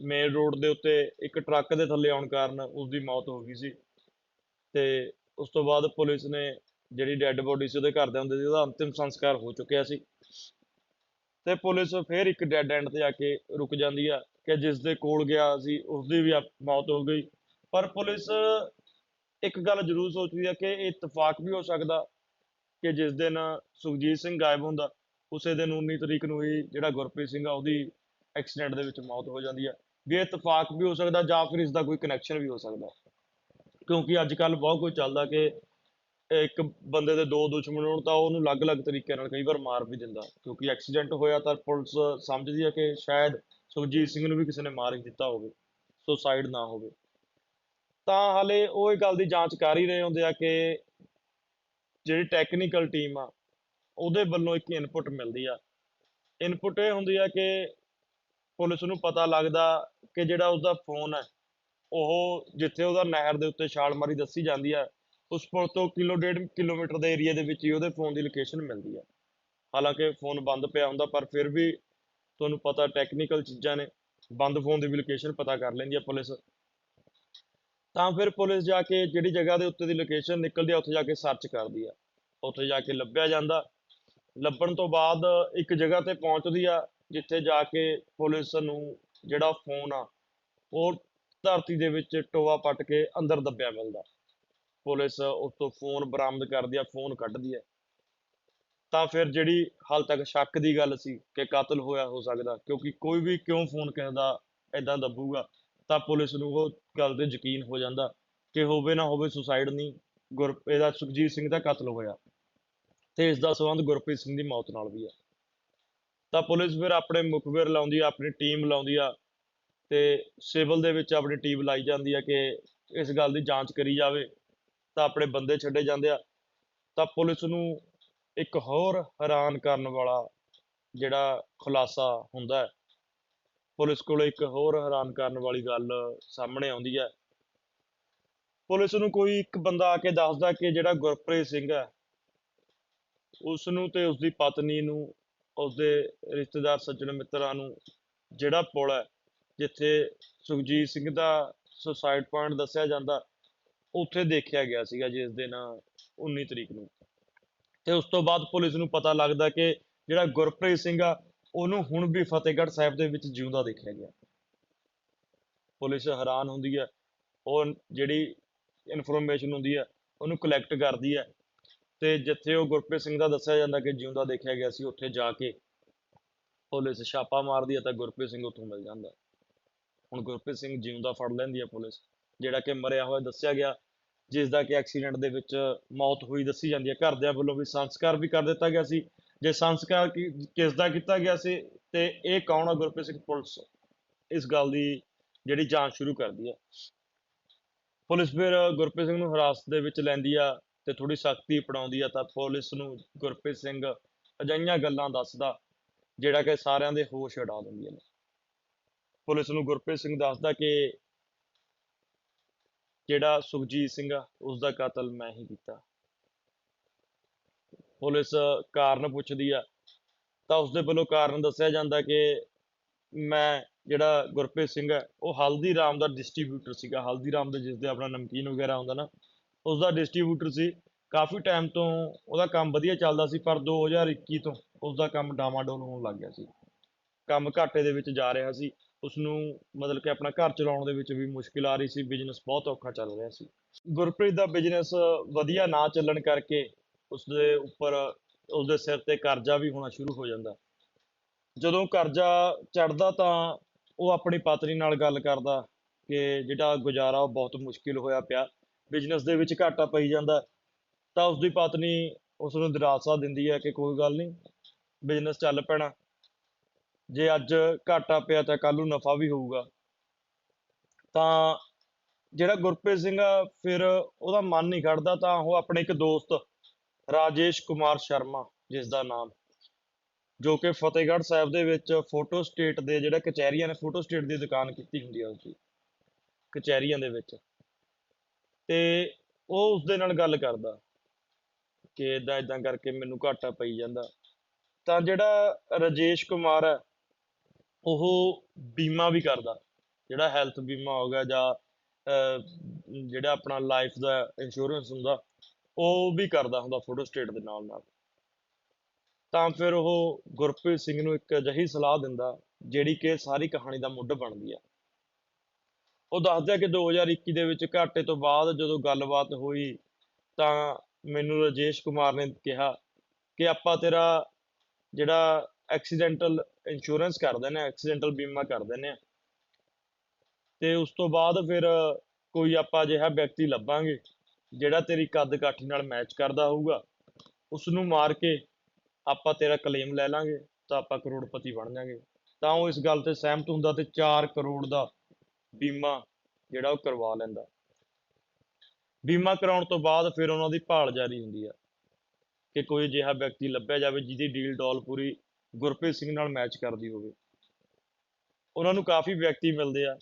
Speaker 1: ਮੇਨ ਰੋਡ ਦੇ ਉੱਤੇ ਇੱਕ ਟਰੱਕ ਦੇ ਥੱਲੇ ਆਉਣ ਕਾਰਨ ਉਸਦੀ ਮੌਤ ਹੋ ਗਈ ਸੀ। ਤੇ ਉਸ ਤੋਂ ਬਾਅਦ ਪੁਲਿਸ ਨੇ ਜਿਹੜੀ ਡੈੱਡ ਬੋਡੀ ਸੀ ਉਹਦੇ ਘਰ ਦੇ ਹੁੰਦੇ ਸੀ ਉਹਦਾ ਅੰਤਿਮ ਸੰਸਕਾਰ ਹੋ ਚੁੱਕਿਆ ਸੀ। ਤੇ ਪੁਲਿਸ ਫਿਰ ਇੱਕ ਡੈੱਡ ਐਂਡ ਤੇ ਆ ਕੇ ਰੁਕ ਜਾਂਦੀ ਆ ਕਿ ਜਿਸ ਦੇ ਕੋਲ ਗਿਆ ਸੀ, ਉਸਦੀ ਵੀ ਆਪ- ਮੌਤ ਹੋ ਗਈ। ਪਰ ਪੁਲਿਸ ਇੱਕ ਗੱਲ ਜ਼ਰੂਰ ਸੋਚਦੀ ਆ ਕਿ ਇਹ ਇਤਫਾਕ ਵੀ ਹੋ ਸਕਦਾ ਕਿ ਜਿਸ ਦਿਨ ਸੁਖਜੀਤ ਸਿੰਘ ਗਾਇਬ ਹੁੰਦਾ, ਉਸੇ ਦਿਨ 19 ਤਰੀਕ ਨੂੰ ਹੀ ਜਿਹੜਾ ਗੁਰਪ੍ਰੀਤ ਸਿੰਘ ਆ, ਉਹਦੀ ਐਕਸੀਡੈਂਟ ਦੇ ਵਿੱਚ ਮੌਤ ਹੋ ਜਾਂਦੀ ਆ। ਵੀ ਇਤਫਾਕ ਵੀ ਹੋ ਸਕਦਾ ਜਾਂ ਫਿਰ ਇਸਦਾ ਕੋਈ ਕਨੈਕਸ਼ਨ ਵੀ ਹੋ ਸਕਦਾ। ਕਿਉਂਕਿ ਅੱਜ ਕੱਲ ਬਹੁਤ ਕੁਝ ਚੱਲਦਾ ਕਿ ਇੱਕ ਬੰਦੇ ਦੇ ਦੋ ਦੁਸ਼ਮਣ ਹੋਣ ਤਾਂ ਉਹਨੂੰ ਅਲੱਗ-ਅਲੱਗ ਤਰੀਕੇ ਨਾਲ ਕਈ ਵਾਰ ਮਾਰ ਵੀ ਦਿੰਦਾ। ਕਿਉਂਕਿ ਐਕਸੀਡੈਂਟ ਹੋਇਆ ਤਾਂ ਪੁਲਿਸ ਸਮਝਦੀ ਹੈ ਕਿ ਸ਼ਾਇਦ ਸੁਖਜੀਤ ਸਿੰਘ ਨੂੰ ਵੀ ਕਿਸੇ ਨੇ ਮਾਰ ਹੀ ਦਿੱਤਾ ਹੋਵੇ ਸੁਸਾਈਡ ਨਾ ਹੋਵੇ। ਤਾਂ ਹਾਲੇ ਉਹ ਇਹ ਗੱਲ ਦੀ ਜਾਂਚ ਕਰ ਹੀ ਰਹੇ ਹੁੰਦੇ ਆ ਕਿ ਜਿਹੜੀ ਟੈਕਨੀਕਲ ਟੀਮ ਆ, ਉਹਦੇ ਵੱਲੋਂ ਇੱਕ ਇਨਪੁਟ ਮਿਲਦੀ ਆ। ਇਨਪੁਟ ਇਹ ਹੁੰਦੀ ਆ ਕਿ ਪੁਲਿਸ ਨੂੰ ਪਤਾ ਲੱਗਦਾ ਕਿ ਜਿਹੜਾ ਉਸਦਾ ਫੋਨ ਹੈ, ਉਹ ਜਿੱਥੇ ਉਹਦਾ ਨਹਿਰ ਦੇ ਉੱਤੇ ਛਾਲ ਮਾਰੀ ਦੱਸੀ ਜਾਂਦੀ ਹੈ, ਉਸ ਪੁਲ ਤੋਂ ਕਿਲੋ ਡੇਢ ਕਿਲੋਮੀਟਰ ਦੇ ਏਰੀਆ ਦੇ ਵਿੱਚ ਹੀ ਉਹਦੇ ਫੋਨ ਦੀ ਲੋਕੇਸ਼ਨ ਮਿਲਦੀ ਹੈ। ਹਾਲਾਂਕਿ ਫੋਨ ਬੰਦ ਪਿਆ ਹੁੰਦਾ, ਪਰ ਫਿਰ ਵੀ ਤੁਹਾਨੂੰ ਪਤਾ ਟੈਕਨੀਕਲ ਚੀਜ਼ਾਂ ਨੇ, ਬੰਦ ਫੋਨ ਦੀ ਵੀ ਲੋਕੇਸ਼ਨ ਪਤਾ ਕਰ ਲੈਂਦੀ ਹੈ ਪੁਲਿਸ। ਤਾਂ ਫਿਰ ਪੁਲਿਸ ਜਾ ਕੇ ਜਿਹੜੀ ਜਗ੍ਹਾ ਦੇ ਉੱਤੇ ਦੀ ਲੋਕੇਸ਼ਨ ਨਿਕਲਦੀ ਆ ਉੱਥੇ ਜਾ ਕੇ ਸਰਚ ਕਰਦੀ ਆ ਉੱਥੇ ਜਾ ਕੇ ਲੱਭਿਆ ਜਾਂਦਾ। ਲੱਭਣ ਤੋਂ ਬਾਅਦ ਇੱਕ ਜਗ੍ਹਾ ਤੇ ਪਹੁੰਚਦੀ ਆ ਜਿੱਥੇ ਜਾ ਕੇ ਪੁਲਿਸ ਨੂੰ ਜਿਹੜਾ ਫੋਨ ਆ, ਉਹ ਧਰਤੀ ਦੇ ਵਿੱਚ ਟੋਆ ਪੱਟ ਕੇ ਅੰਦਰ ਦੱਬਿਆ ਮਿਲਦਾ ਪੁਲਿਸ ਉਸ ਤੋਂ ਫੋਨ ਬਰਾਮਦ ਕਰਦੀ ਆ ਫੋਨ ਕੱਢਦੀ ਆ। ਤਾਂ ਫਿਰ ਜਿਹੜੀ ਹਾਲ ਤੱਕ ਸ਼ੱਕ ਦੀ ਗੱਲ ਸੀ ਕਿ ਕਤਲ ਹੋਇਆ, ਹੋ ਸਕਦਾ, ਕਿਉਂਕਿ ਕੋਈ ਵੀ ਕਿਉਂ ਫੋਨ ਕਹਿੰਦਾ, ਏਦਾਂ ਦੱਬੂਗਾ, ਤਾਂ ਪੁਲਿਸ ਨੂੰ ਉਹ ਗੱਲ ਤੇ ਯਕੀਨ ਹੋ ਜਾਂਦਾ ਕਿ ਹੋਵੇ ਨਾ ਹੋਵੇ ਸੁਸਾਈਡ ਨਹੀਂ, ਗੁਰ, ਇਹਦਾ ਸੁਖਜੀਤ ਸਿੰਘ ਦਾ ਕਤਲ ਹੋਇਆ। ਤੇ ਇਸ ਦਾ ਸੰਬੰਧ ਗੁਰਪ੍ਰੀਤ ਸਿੰਘ ਦੀ ਮੌਤ ਨਾਲ ਵੀ ਹੈ ਤਾਂ ਪੁਲਿਸ ਫਿਰ ਆਪਣੇ ਮੁਖਬਰ ਲਾਉਂਦੀ ਆ, ਆਪਣੀ ਟੀਮ ਲਾਉਂਦੀ ਆ ਤੇ ਸਿਵਲ ਦੇ ਵਿੱਚ ਆਪਣੀ ਟੀਮ ਲਾਈ ਜਾਂਦੀ ਆ ਕਿ ਇਸ ਗੱਲ ਦੀ ਜਾਂਚ ਕਰੀ ਜਾਵੇ, ਤਾਂ ਆਪਣੇ ਬੰਦੇ ਛੱਡੇ ਜਾਂਦੇ ਆ। ਤਾਂ ਪੁਲਿਸ ਨੂੰ ਇੱਕ ਹੋਰ ਹੈਰਾਨ ਕਰਨ ਵਾਲਾ ਜਿਹੜਾ ਖੁਲਾਸਾ ਹੁੰਦਾ ਹੈ, ਪੁਲਿਸ ਕੋਲ ਇੱਕ ਹੋਰ ਹੈਰਾਨ ਕਰਨ ਵਾਲੀ ਗੱਲ ਸਾਹਮਣੇ ਆਉਂਦੀ ਹੈ। ਪੁਲਿਸ ਨੂੰ ਕੋਈ ਇੱਕ ਬੰਦਾ ਆ ਕੇ ਦੱਸਦਾ ਕਿ ਜਿਹੜਾ ਗੁਰਪ੍ਰੀਤ ਸਿੰਘ ਹੈ ਉਸ ਨੂੰ ਤੇ ਉਸਦੀ ਪਤਨੀ ਨੂੰ ਉਸਦੇ ਰਿਸ਼ਤੇਦਾਰ ਸੱਜਣ ਮਿੱਤਰਾਂ ਨੂੰ ਜਿਹੜਾ ਪੁਲ ਹੈ, ਜਿੱਥੇ ਸੁਖਜੀਤ ਸਿੰਘ ਦਾ ਸੁਸਾਈਡ ਪੁਆਇੰਟ ਦੱਸਿਆ ਜਾਂਦਾ, ਉੱਥੇ ਦੇਖਿਆ ਗਿਆ ਸੀਗਾ ਜਿਸ ਦਿਨ 19 ਤਰੀਕ ਨੂੰ। ਤੇ ਉਸ ਤੋਂ ਬਾਅਦ ਪੁਲਿਸ ਨੂੰ ਪਤਾ ਲੱਗਦਾ ਕਿ ਜਿਹੜਾ ਗੁਰਪ੍ਰੀਤ ਸਿੰਘ ਆ, ਉਹਨੂੰ ਹੁਣ ਵੀ ਫਤਿਹਗੜ੍ਹ ਸਾਹਿਬ ਦੇ ਵਿੱਚ ਜਿਉਂਦਾ ਦੇਖਿਆ ਗਿਆ। ਪੁਲਿਸ ਹੈਰਾਨ ਹੁੰਦੀ ਹੈ, ਉਹ ਜਿਹੜੀ ਇਨਫੋਰਮੇਸ਼ਨ ਹੁੰਦੀ ਹੈ, ਉਹਨੂੰ ਕਲੈਕਟ ਕਰਦੀ ਹੈ। ਤੇ ਜਿੱਥੇ ਉਹ ਗੁਰਪ੍ਰੀਤ ਸਿੰਘ ਦਾ ਦੱਸਿਆ ਜਾਂਦਾ ਕਿ ਜਿਉਂਦਾ ਦੇਖਿਆ ਗਿਆ ਸੀ, ਉੱਥੇ ਜਾ ਕੇ ਪੁਲਿਸ ਛਾਪਾ ਮਾਰਦੀ ਹੈ ਤਾਂ ਗੁਰਪ੍ਰੀਤ ਸਿੰਘ ਉੱਥੋਂ ਮਿਲ ਜਾਂਦਾ ਹੁਣ ਗੁਰਪ੍ਰੀਤ ਸਿੰਘ ਜਿਉਂਦਾ ਫੜ ਲੈਂਦੀ ਹੈ ਪੁਲਿਸ, ਜਿਹੜਾ ਕਿ ਮਰਿਆ ਹੋਇਆ ਦੱਸਿਆ ਗਿਆ ਜਿਸ ਦਾ ਕਿ ਐਕਸੀਡੈਂਟ ਦੇ ਵਿੱਚ ਮੌਤ ਹੋਈ ਦੱਸੀ ਜਾਂਦੀ ਹੈ। ਘਰਦਿਆਂ ਵੱਲੋਂ ਵੀ ਸੰਸਕਾਰ ਵੀ ਕਰ ਦਿੱਤਾ ਗਿਆ ਸੀ। ਜੇ ਸੰਸਕਾਰ ਕੀ- ਕਿਸ ਦਾ ਕੀਤਾ ਗਿਆ ਸੀ ਤੇ ਇਹ ਕੌਣ ਆ? ਗੁਰਪ੍ਰੀਤ ਸਿੰਘ ਪੁਲਿਸ ਇਸ ਗੱਲ ਦੀ ਜਿਹੜੀ ਜਾਂਚ ਸ਼ੁਰੂ ਕਰਦੀ ਹੈ। ਪੁਲਿਸ ਫਿਰ ਗੁਰਪ੍ਰੀਤ ਸਿੰਘ ਨੂੰ ਹਿਰਾਸਤ ਦੇ ਵਿੱਚ ਲੈਂਦੀ ਆ। ਤੇ ਥੋੜੀ ਸਖਤੀ ਅਪਣਾਉਂਦੀ ਆ, ਤਾਂ ਪੁਲਿਸ ਨੂੰ ਗੁਰਪ੍ਰੀਤ ਸਿੰਘ ਅਜਿਹੀਆਂ ਗੱਲਾਂ ਦੱਸਦਾ, ਜਿਹੜਾ ਕਿ ਸਾਰਿਆਂ ਦੇ ਹੋਸ਼ ਉਡਾ ਦਿੰਦੀਆਂ ਨੇ। ਪੁਲਿਸ ਨੂੰ ਗੁਰਪ੍ਰੀਤ ਸਿੰਘ ਦੱਸਦਾ ਕਿ ਜਿਹੜਾ ਸੁਖਜੀਤ ਸਿੰਘ ਆ ਉਸ ਦਾ ਕਤਲ ਮੈਂ ਹੀ ਕੀਤਾ। ਪੁਲਿਸ ਕਾਰਨ ਪੁੱਛਦੀ ਆ, ਤਾਂ ਉਸਦੇ ਵੱਲੋਂ ਕਾਰਨ ਦੱਸਿਆ ਜਾਂਦਾ ਕਿ ਮੈਂ ਜਿਹੜਾ ਗੁਰਪ੍ਰੀਤ ਸਿੰਘ ਹੈ ਉਹ ਹਲਦੀਰਾਮ ਦਾ ਡਿਸਟ੍ਰੀਬਿਊਟਰ ਸੀਗਾ। ਹਲਦੀਰਾਮ ਦੇ ਜਿਸ ਦੇ ਆਪਣਾ ਨਮਕੀਨ ਵਗੈਰਾ ਹੁੰਦਾ ਨਾ ਉਸ ਦਾ ਡਿਸਟ੍ਰੀਬਿਊਟਰ ਸੀ। ਕਾਫੀ ਟਾਈਮ ਤੋਂ ਉਹਦਾ ਕੰਮ ਵਧੀਆ ਚੱਲਦਾ ਸੀ, ਪਰ 2021 ਤੋਂ ਉਸ ਦਾ ਕੰਮ ਡਾਮਾਡੋਲ ਹੋਣ ਲੱਗ ਗਿਆ ਸੀ। ਕੰਮ ਘਾਟੇ ਦੇ ਵਿੱਚ ਜਾ ਰਿਹਾ ਸੀ। ਉਸ ਨੂੰ ਮਤਲਬ ਕਿ ਆਪਣਾ ਘਰ ਚਲਾਉਣ ਦੇ ਵਿੱਚ ਵੀ ਮੁਸ਼ਕਿਲ ਆ ਰਹੀ ਸੀ। ਬਿਜ਼ਨਸ ਬਹੁਤ ਔਖਾ ਚੱਲ ਰਿਹਾ ਸੀ। ਗੁਰਪ੍ਰੀਤ ਦਾ ਬਿਜ਼ਨਸ ਵਧੀਆ ਨਾ ਚੱਲਣ ਕਰਕੇ ਉਸ ਦੇ ਉੱਪਰ ਉਸ ਦੇ ਸਿਰ ਤੇ ਕਰਜ਼ਾ ਵੀ ਹੋਣਾ ਸ਼ੁਰੂ ਹੋ ਜਾਂਦਾ। ਜਦੋਂ ਕਰਜ਼ਾ ਚੜਦਾ ਤਾਂ ਉਹ ਆਪਣੀ ਪਤਨੀ ਨਾਲ ਗੱਲ ਕਰਦਾ ਕਿ ਜਿਹੜਾ ਗੁਜ਼ਾਰਾ ਉਹ ਬਹੁਤ ਮੁਸ਼ਕਿਲ ਹੋਇਆ ਪਿਆ। ਬਿਜ਼ਨਸ ਦੇ ਵਿੱਚ ਘਾਟਾ ਪਈ ਜਾਂਦਾ, ਤਾਂ ਉਸਦੀ ਪਤਨੀ ਉਸ ਨੂੰ ਦਿਲਾਸਾ ਦਿੰਦੀ ਹੈ ਕਿ ਕੋਈ ਗੱਲ ਨਹੀਂ ਬਿਜ਼ਨਸ ਚੱਲ ਪੈਣਾ। ਜੇ ਅੱਜ ਘਾਟਾ ਪਿਆ ਤਾਂ ਕੱਲ ਨੂੰ ਨਫਾ ਵੀ ਹੋਊਗਾ। ਤਾਂ ਜਿਹੜਾ ਗੁਰਪ੍ਰੀਤ ਸਿੰਘ ਆ, ਫਿਰ ਉਹਦਾ ਮਨ ਨਹੀਂ ਖੜਦਾ, ਤਾਂ ਉਹ ਆਪਣੇ ਇੱਕ ਦੋਸਤ, ਰਾਜੇਸ਼ ਕੁਮਾਰ ਸ਼ਰਮਾ ਜਿਸ ਦਾ ਨਾਮ, ਜੋ ਕਿ ਫਤਿਹਗੜ੍ਹ ਸਾਹਿਬ ਦੇ ਵਿੱਚ ਫੋਟੋ ਸਟੇਟ ਦੇ ਜਿਹੜਾ ਕਚਹਿਰੀਆਂ ਨੇ ਫੋਟੋ ਸਟੇਟ ਦੀ ਦੁਕਾਨ ਕੀਤੀ ਹੁੰਦੀ ਆ ਉਸਦੀ, ਕਚਹਿਰੀਆਂ ਦੇ ਵਿੱਚ। ਤੇ ਉਹ ਉਸਦੇ ਨਾਲ ਗੱਲ ਕਰਦਾ ਕਿ ਇਦਾਂ ਇਦਾਂ ਕਰਕੇ ਮੈਨੂੰ ਘਾਟਾ ਪਈ ਜਾਂਦਾ। ਤਾਂ ਜਿਹੜਾ ਰਾਜੇਸ਼ ਕੁਮਾਰ ਹੈ, ਉਹ ਬੀਮਾ ਵੀ ਕਰਦਾ, ਜਿਹੜਾ ਹੈਲਥ ਬੀਮਾ ਹੋ ਗਿਆ ਜਾਂ ਜਿਹੜਾ ਆਪਣਾ ਲਾਈਫ ਦਾ ਇੰਸ਼ੋਰੈਂਸ ਹੁੰਦਾ, ਉਹ ਵੀ ਕਰਦਾ ਹੁੰਦਾ ਫੋਟੋ ਸਟੇਟ ਦੇ ਨਾਲ ਨਾਲ। ਤਾਂ ਫਿਰ ਉਹ ਗੁਰਪ੍ਰੀਤ ਸਿੰਘ ਨੂੰ ਇੱਕ ਅਜਿਹੀ ਸਲਾਹ ਦਿੰਦਾ, ਜਿਹੜੀ ਕਿ ਸਾਰੀ ਕਹਾਣੀ ਦਾ ਮੁੱਢ ਬਣਦੀ ਆ। ਉਹ ਦੱਸਦਾ ਕਿ 2021 ਦੇ ਵਿੱਚ ਘਾਟੇ ਤੋਂ ਬਾਅਦ ਜਦੋਂ ਗੱਲਬਾਤ ਹੋਈ ਤਾਂ ਮੈਨੂੰ ਰਾਜੇਸ਼ ਕੁਮਾਰ ਨੇ ਕਿਹਾ ਕਿ ਆਪਾਂ ਤੇਰਾ ਜਿਹੜਾ ਐਕਸੀਡੈਂਟਲ ਇੰਸ਼ੋਰੈਂਸ ਕਰ ਦਿੰਦੇ ਆ ਐਕਸੀਡੈਂਟਲ ਬੀਮਾ ਕਰ ਦਿੰਦੇ ਆ ਤੇ ਉਸ ਤੋਂ ਬਾਅਦ ਫਿਰ ਕੋਈ ਆਪਾਂ ਅਜਿਹਾ ਵਿਅਕਤੀ ਲੱਭਾਂਗੇ ਜਿਹੜਾ ਤੇਰੀ ਕੱਦ ਕਾਠੀ ਨਾਲ ਮੈਚ ਕਰਦਾ ਹੋਊਗਾ। ਉਸ ਨੂੰ ਮਾਰ ਕੇ ਆਪਾਂ ਤੇਰਾ ਕਲੇਮ ਲੈ ਲਾਂਗੇ ਤਾਂ ਆਪਾਂ ਕਰੋੜਪਤੀ ਬਣ ਜਾਾਂਗੇ। ਤਾਂ ਉਹ ਇਸ ਗੱਲ ਤੇ ਸਹਿਮਤ ਹੁੰਦਾ ਤੇ 4 ਕਰੋੜ ਦਾ ਬੀਮਾ ਜਿਹੜਾ ਉਹ ਕਰਵਾ ਲੈਂਦਾ। ਬੀਮਾ ਕਰਾਉਣ ਤੋਂ ਬਾਅਦ ਫਿਰ ਉਹਨਾਂ ਦੀ ਭਾਲ ਜਾਰੀ ਹੁੰਦੀ ਆ ਕਿ ਕੋਈ ਅਜਿਹਾ ਵਿਅਕਤੀ ਲੱਭਿਆ ਜਾਵੇ ਜਿਹਦੀ ਡੀਲ ਡੋਲ ਪੂਰੀ ਗੁਰਪ੍ਰੀਤ ਸਿੰਘ ਨਾਲ ਮੈਚ ਕਰਦੀ ਹੋਵੇ। ਉਹਨਾਂ ਨੂੰ ਕਾਫੀ ਵਿਅਕਤੀ ਮਿਲਦੇ ਆ।